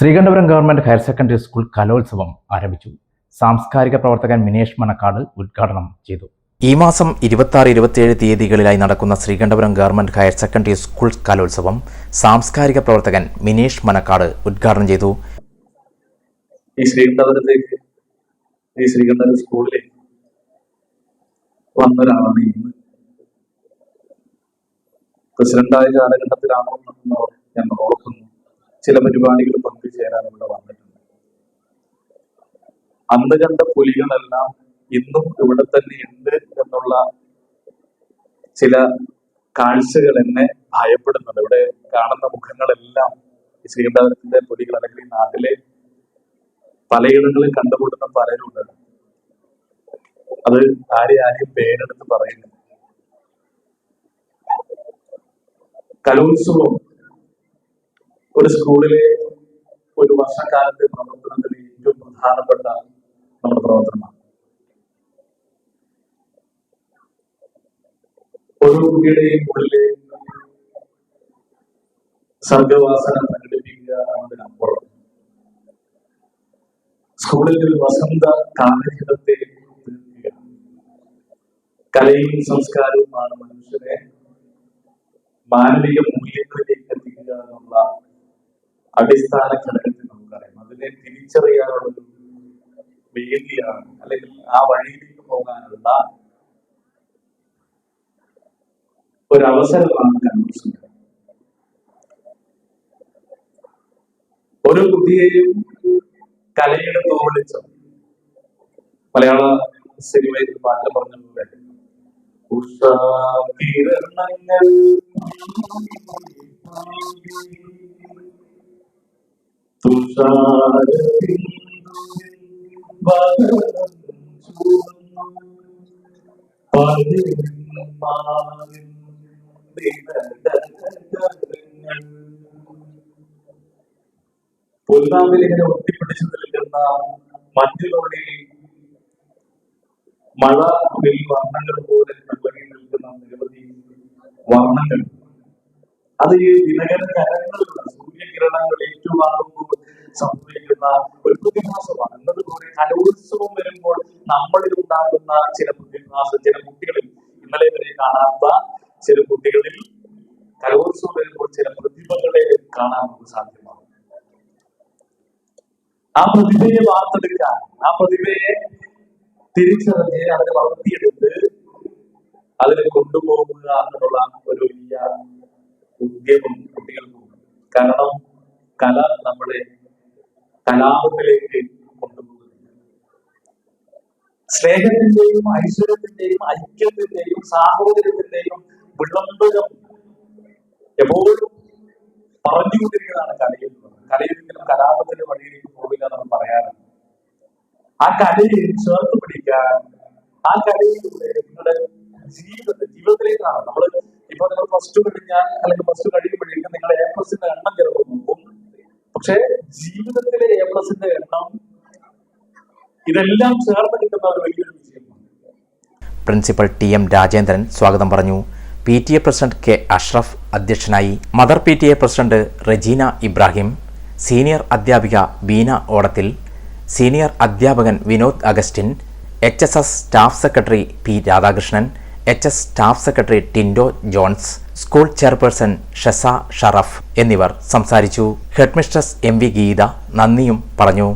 Sreekandapuram government higher secondary school കലോത്സവം ആരംഭിച്ചു. സാംസ്കാരിക പ്രവർത്തകൻ മിനേഷ് മണക്കാട് ഉദ്ഘാടനം ചെയ്തു. ഈ മാസം ഇരുപത്തി ആറ് ഇരുപത്തിയേഴ് തീയതികളിലായി നടക്കുന്ന Sreekandapuram government higher secondary school കലോത്സവം സാംസ്കാരിക പ്രവർത്തകൻ മിനേഷ് മണക്കാട് ഉദ്ഘാടനം ചെയ്തു. ഈ ശ്രീകണ്ഠപുരത്തേക്ക് ഈ ശ്രീകണ്ഠപുരം സ്കൂളിൽ വന്നൊരാളാണ് ഇന്ന്. പ്രസിഡന്റായ കാലഘട്ടത്തിലാണോ എന്ന് ഞാൻ ഓർക്കുന്നു ചില പരിപാടികൾ പങ്കുചേരാൻ ഇവിടെ വന്നിട്ടുണ്ട്. അന്ന് കണ്ട പുലികളെല്ലാം ഇന്നും ഇവിടെ തന്നെ ഉണ്ട് എന്നുള്ള ചില കാഴ്ചകൾ എന്നെ ഭയപ്പെടുന്നുണ്ട്. ഇവിടെ കാണുന്ന മുഖങ്ങളെല്ലാം ഈ ശ്രീകണ്ഠപുരത്തിന്റെ പുലികൾ അല്ലെങ്കിൽ ഈ നാട്ടിലെ പലയിടങ്ങളിൽ കണ്ടുമുട്ടുന്ന പലരുണ്ട്. അത് ആരെ ആരെയും പേരെടുത്ത് പറയുന്നു കലോത്സവം സ്കൂളിലെ ഒരു വർഷക്കാലത്തെ പ്രവർത്തനത്തിൽ ഏറ്റവും പ്രധാനപ്പെട്ട നമ്മുടെ പ്രവർത്തനമാണ്. ഓരോ കുട്ടിയുടെയും ഉള്ളിലെ സർഗവാസന പ്രകടിപ്പിക്കുക എന്നതിനപ്പുറം സ്കൂളിൽ ഒരു വസന്ത കാലഘട്ടത്തെ കലയും സംസ്കാരവുമാണ് മനുഷ്യനെ മാനവിക മൂല്യങ്ങളിലേക്ക് എത്തിക്കുക എന്നുള്ള അടിസ്ഥാന ഘടകത്തിൽ നമുക്കറിയാം അതിനെ തിരിച്ചറിയാനുള്ള വേദിയാണ് അല്ലെങ്കിൽ ആ വഴിയിലേക്ക് പോകാനുള്ള ഒരു അവസരമാണ് കൺവെൻഷൻ ഒരു കുട്ടിയെയും കലയുടെ തോളിച്ച മലയാള സിനിമയിൽ പാട്ട് ഉഷാകിരണങ്ങൾ തുഷാരബിന്ദുവിൻ ഇങ്ങനെ ഒട്ടിപ്പിടിച്ചു നിൽക്കുന്ന മഞ്ഞിലൂടെ മഴ വർണങ്ങൾ പോലെ വിളങ്ങി നിൽക്കുന്ന നിരവധി വർണങ്ങൾ. അത് ഈ ദിനകര കരങ്ങളിലുള്ള സൂര്യകിരണങ്ങൾ ഏറ്റുവാങ്ങുമ്പോൾ സംഭവിക്കുന്ന ഒരു പ്രതിഭാസമാണ്. എന്നതുപോലെ കലോത്സവം വരുമ്പോൾ നമ്മളിൽ ഉണ്ടാകുന്ന ചില പ്രതിഭാസം ചില കുട്ടികളിൽ ഇന്നലെ വരെ കാണാത്ത ചില കുട്ടികളിൽ കലോത്സവം വരുമ്പോൾ ചില പ്രതിഭകളെ കാണാൻ നമുക്ക് സാധ്യമാണ് ആ പ്രതിഭയെ വാർത്തെടുക്കാൻ ആ പ്രതിഭയെ തിരിച്ചറിഞ്ഞ് അതിനെ വളർത്തിയെടുത്ത് അതിനെ കൊണ്ടുപോകുക എന്നുള്ള ഒരു വലിയ ഉദ്യമം കുട്ടികൾക്കുണ്ട് കാരണം കല നമ്മളെ കലാപത്തിലേക്ക് കൊണ്ടുപോകുന്നു. സ്നേഹത്തിന്റെയും ഐശ്വര്യത്തിന്റെയും ഐക്യത്തിന്റെയും സാഹോദര്യത്തിന്റെയും വിളംബരം എപ്പോഴും പറഞ്ഞുകൊണ്ടിരിക്കുന്നതാണ് കലയിൽ. കലയിലെങ്കിലും കലാപത്തിന്റെ വഴിയിലേക്ക് പോവില്ല എന്ന് പറയാറുണ്ട്. ആ കലയെ ചേർത്ത് പിടിക്കാൻ ആ കലയിലൂടെ നിങ്ങളുടെ ജീവിതത്തിൽ ജീവിതത്തിലേക്കാണ്. നമ്മൾ ഇപ്പൊ നിങ്ങൾ പ്ലസ് ടു കഴിഞ്ഞാൽ അല്ലെങ്കിൽ പ്ലസ് ടു കഴിയുമ്പോഴേക്കും നിങ്ങളുടെ എ പ്ലസിന്റെ എണ്ണം ചിലപ്പോൾ നോക്കും. പക്ഷേ ജീവിതത്തിലെ എ പ്ലസിന്റെ എണ്ണം ഇതെല്ലാം ചേർന്ന് കിട്ടുന്ന ഒരു വലിയൊരു പ്രിൻസിപ്പൽ ടി എം രാജേന്ദ്രൻ സ്വാഗതം പറഞ്ഞു. P T A president K Ashraf അധ്യക്ഷനായി mother P T A president Rejeena Ibrahim senior അധ്യാപിക ബീന ഓടത്തിൽ സീനിയർ അധ്യാപകൻ Vinod Augustine H S S staff secretary P Radhakrishnan H S staff secretary Tindo Johns school chairperson Shesa Sharaf എന്നിവർ സംസാരിച്ചു. Headmistress M V Geetha നന്ദിയും പറഞ്ഞു.